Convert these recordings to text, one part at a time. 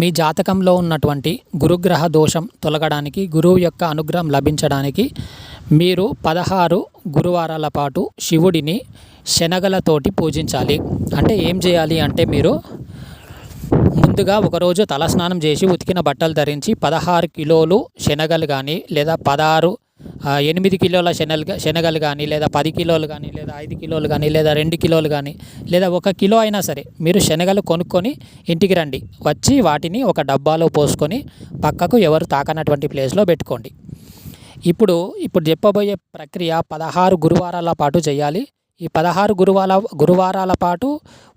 మీ జాతకంలో ఉన్నటువంటి గురుగ్రహ దోషం తొలగడానికి గురువు యొక్క అనుగ్రహం లభించడానికి మీరు పదహారు గురువారాల పాటు శివుడిని శనగలతోటి పూజించాలి. అంటే ఏం చేయాలి అంటే మీరు ముందుగా ఒకరోజు తలస్నానం చేసి ఉతికిన బట్టలు ధరించి పదహారు కిలోలు శనగలు కానీ లేదా పదహారు ఎనిమిది కిలోల శనగలు శనగలు కానీ లేదా పది కిలోలు కానీ లేదా ఐదు కిలోలు కానీ లేదా రెండు కిలోలు కానీ లేదా ఒక కిలో అయినా సరే మీరు శనగలు కొనుక్కొని ఇంటికి రండి. వచ్చి వాటిని ఒక డబ్బాలో పోసుకొని పక్కకు ఎవరు తాకనటువంటి ప్లేస్లో పెట్టుకోండి. ఇప్పుడు ఇప్పుడు చెప్పబోయే ప్రక్రియ పదహారు గురువారాల పాటు చేయాలి. ఈ పదహారు గురువాల గురువారాల పాటు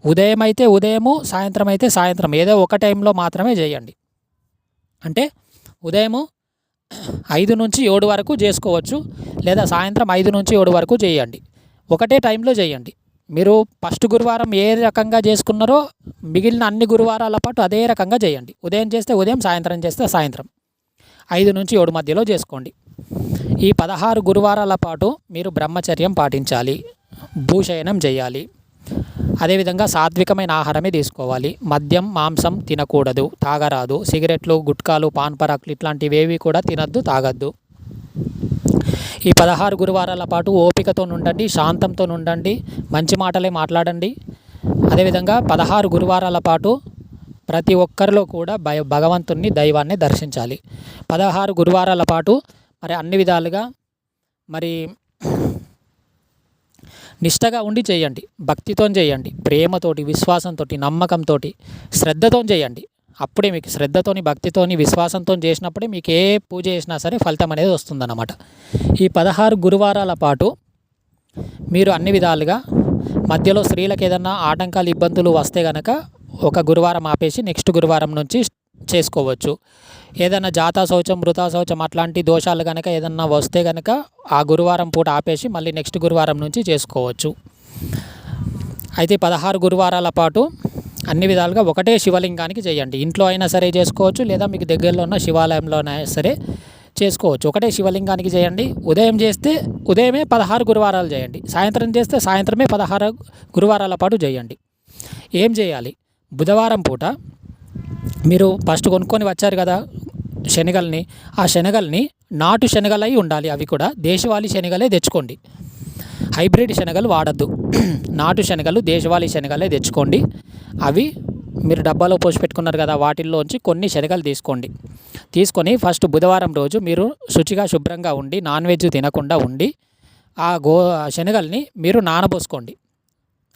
ఉదయం అయితే ఉదయము సాయంత్రం అయితే సాయంత్రం. ఏదో ఒక టైంలో మాత్రమే చేయండి. అంటే ఉదయము ఐదు నుంచి ఏడు వరకు చేసుకోవచ్చు లేదా సాయంత్రం ఐదు నుంచి ఏడు వరకు చేయండి. ఒకటే టైంలో చేయండి. మీరు ఫస్ట్ గురువారం ఏ రకంగా చేసుకున్నారో మిగిలిన అన్ని గురువారాల పాటు అదే రకంగా చేయండి. ఉదయం చేస్తే ఉదయం సాయంత్రం చేస్తే సాయంత్రం. ఐదు నుంచి ఏడు మధ్యలో చేసుకోండి. ఈ పదహారు గురువారాల పాటు మీరు బ్రహ్మచర్యం పాటించాలి. భూశయనం చేయాలి. అదేవిధంగా సాత్వికమైన ఆహారమే తీసుకోవాలి. మద్యం మాంసం తినకూడదు తాగరాదు. సిగరెట్లు గుట్కాలు పాన్ పరాకులు ఇట్లాంటివేవి కూడా తినద్దు తాగద్దు. ఈ పదహారు గురువారాల పాటు ఓపికతో ఉండండి శాంతంతో ఉండండి మంచి మాటలే మాట్లాడండి. అదేవిధంగా పదహారు గురువారాల పాటు ప్రతి ఒక్కరిలో కూడా భయ భగవంతుణ్ణి దైవాన్ని దర్శించాలి. పదహారు గురువారాల పాటు మరి అన్ని విధాలుగా మరి నిష్టగా ఉండి చేయండి. భక్తితో చేయండి. ప్రేమతోటి విశ్వాసంతో నమ్మకంతో శ్రద్ధతో చేయండి. అప్పుడే మీకు శ్రద్ధతోని భక్తితోని విశ్వాసంతో చేసినప్పుడే మీకు ఏ పూజ చేసినా సరే ఫలితం అనేది వస్తుందన్నమాట. ఈ పదహారు గురువారాల పాటు మీరు అన్ని విధాలుగా మధ్యలో స్త్రీలకు ఏదన్నా ఆటంకాలు ఇబ్బందులు వస్తే గనక ఒక గురువారం ఆపేసి నెక్స్ట్ గురువారం నుంచి చేసుకోవచ్చు. ఏదైనా జాతా శౌచం మృతా శౌచం అట్లాంటి దోషాలు కనుక ఏదన్నా వస్తే కనుక ఆ గురువారం పూట ఆపేసి మళ్ళీ నెక్స్ట్ గురువారం నుంచి చేసుకోవచ్చు. అయితే పదహారు గురువారాల పాటు అన్ని విధాలుగా ఒకటే శివలింగానికి చేయండి. ఇంట్లో అయినా సరే చేసుకోవచ్చు లేదా మీకు దగ్గరలో ఉన్న శివాలయంలో అయినా సరే చేసుకోవచ్చు. ఒకటే శివలింగానికి చేయండి. ఉదయం చేస్తే ఉదయమే పదహారు గురువారాలు చేయండి. సాయంత్రం చేస్తే సాయంత్రమే పదహారు గురువారాల పాటు చేయండి. ఏం చేయాలి? బుధవారం పూట మీరు ఫస్ట్ కొనుక్కొని వచ్చారు కదా శనగల్ని ఆ శనగల్ని నాటు శనగలై ఉండాలి అవి కూడా. దేశవాళీ శనగలే తెచ్చుకోండి. హైబ్రిడ్ శనగలు వాడద్దు. నాటు శనగలు దేశవాళీ శనగలే తెచ్చుకోండి. అవి మీరు డబ్బాలో పోసి పెట్టుకున్నారు కదా వాటిల్లోంచి కొన్ని శనగలు తీసుకోండి. తీసుకొని ఫస్ట్ బుధవారం రోజు మీరు శుచిగా శుభ్రంగా ఉండి నాన్ వెజ్ తినకుండా ఉండి ఆ గో శనగల్ని మీరు నానబోసుకోండి.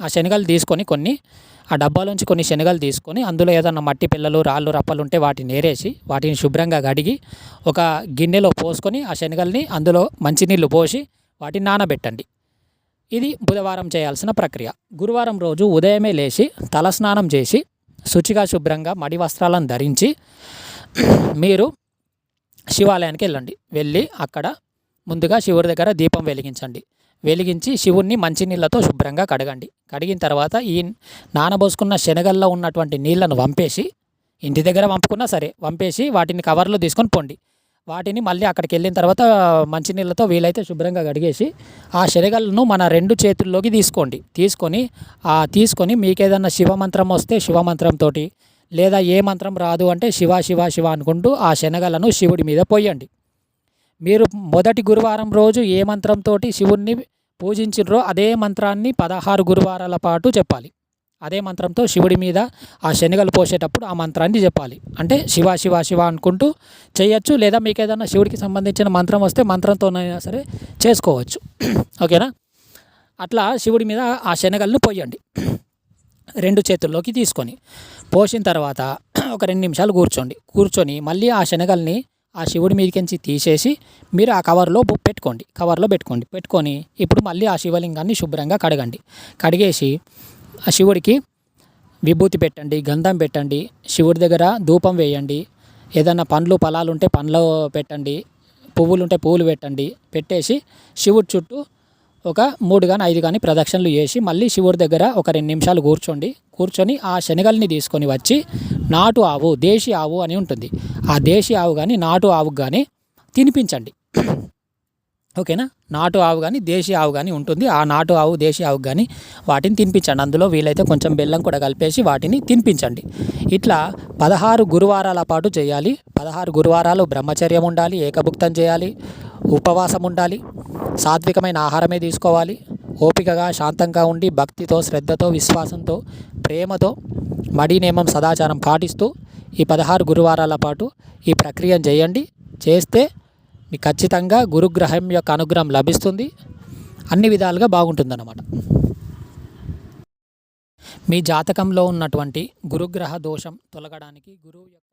ఆ శనగలు తీసుకొని కొన్ని ఆ డబ్బాలోంచి కొన్ని శనగలు తీసుకొని అందులో ఏదన్నా మట్టి పిల్లలు రాళ్ళు రప్పలు ఉంటే వాటిని ఏరేసి వాటిని శుభ్రంగా కడిగి ఒక గిన్నెలో పోసుకొని ఆ శనగల్ని అందులో మంచినీళ్ళు పోసి వాటిని నానబెట్టండి. ఇది బుధవారం చేయాల్సిన ప్రక్రియ. గురువారం రోజు ఉదయమే లేచి తలస్నానం చేసి శుచిగా శుభ్రంగా మడి వస్త్రాలను ధరించి మీరు శివాలయానికి వెళ్ళండి. వెళ్ళి అక్కడ ముందుగా శివుడి దగ్గర దీపం వెలిగించండి. వెలిగించి శివుణ్ణి మంచినీళ్ళతో శుభ్రంగా కడగండి. కడిగిన తర్వాత ఈ నానబోసుకున్న శనగల్లో ఉన్నటువంటి నీళ్ళను వంపేసి ఇంటి దగ్గర వంపుకున్నా సరే వంపేసి వాటిని కవర్లో తీసుకొని పొండి. వాటిని మళ్ళీ అక్కడికి వెళ్ళిన తర్వాత మంచినీళ్ళతో వీలైతే శుభ్రంగా కడిగేసి ఆ శనగలను మన రెండు చేతుల్లోకి తీసుకోండి. తీసుకొని ఆ తీసుకొని మీకేదన్నా శివమంత్రం వస్తే శివమంత్రంతో లేదా ఏ మంత్రం రాదు అంటే శివ శివ శివ అనుకుంటూ ఆ శనగలను శివుడి మీద పోయండి. మీరు మొదటి గురువారం రోజు ఏ మంత్రంతో శివుణ్ణి పూజించినరో అదే మంత్రాన్ని పదహారు గురువారాల పాటు చెప్పాలి. అదే మంత్రంతో శివుడి మీద ఆ శనగలు పోసేటప్పుడు ఆ మంత్రాన్ని చెప్పాలి. అంటే శివ శివ శివ అనుకుంటూ చేయొచ్చు లేదా మీకు ఏదైనా శివుడికి సంబంధించిన మంత్రం వస్తే మంత్రంతోనైనా సరే చేసుకోవచ్చు. ఓకేనా? అట్లా శివుడి మీద ఆ శనగలను పోయండి. రెండు చేతుల్లోకి తీసుకొని పోసిన తర్వాత ఒక రెండు నిమిషాలు కూర్చోండి. కూర్చొని మళ్ళీ ఆ శనగల్ని ఆ శివుడి మీదకించి తీసేసి మీరు ఆ కవర్లో పెట్టుకోండి. కవర్లో పెట్టుకోండి. పెట్టుకొని ఇప్పుడు మళ్ళీ ఆ శివలింగాన్ని శుభ్రంగా కడగండి. కడిగేసి ఆ శివుడికి విభూతి పెట్టండి గంధం పెట్టండి శివుడి దగ్గర ధూపం వేయండి ఏదైనా పండ్లు ఫలాలు ఉంటే పండ్లు పెట్టండి పువ్వులు ఉంటే పువ్వులు పెట్టండి పెట్టేసి శివుడి చుట్టూ ఒక మూడు కానీ ఐదు కానీ ప్రదక్షిణలు చేసి మళ్ళీ శివుడి దగ్గర ఒక రెండు నిమిషాలు కూర్చోండి. కూర్చొని ఆ శనగల్ని తీసుకొని వచ్చి నాటు ఆవు దేశీ ఆవు అని ఉంటుంది. ఆ దేశీ ఆవు కానీ నాటు ఆవుకు కానీ తినిపించండి. ఓకేనా? నాటు ఆవు కానీ దేశీ ఆవు కానీ ఉంటుంది. ఆ నాటు ఆవు దేశీ ఆవు కానీ వాటిని తినిపించండి. అందులో వీలైతే కొంచెం బెల్లం కూడా కలిపేసి వాటిని తినిపించండి. ఇట్లా పదహారు గురువారాల పాటు చేయాలి. పదహారు గురువారాలు బ్రహ్మచర్యం ఉండాలి ఏకభుక్తం చేయాలి ఉపవాసం ఉండాలి సాత్వికమైన ఆహారమే తీసుకోవాలి ఓపికగా శాంతంగా ఉండి భక్తితో శ్రద్ధతో విశ్వాసంతో ప్రేమతో మడి నియమం సదాచారం పాటిస్తూ ఈ పదహారు గురువారాల పాటు ఈ ప్రక్రియను చేయండి. చేస్తే మీకు ఖచ్చితంగా గురుగ్రహం యొక్క అనుగ్రహం లభిస్తుంది. అన్ని విధాలుగా బాగుంటుందన్నమాట. మీ జాతకంలో ఉన్నటువంటి గురుగ్రహ దోషం తొలగడానికి గురువు యొక్క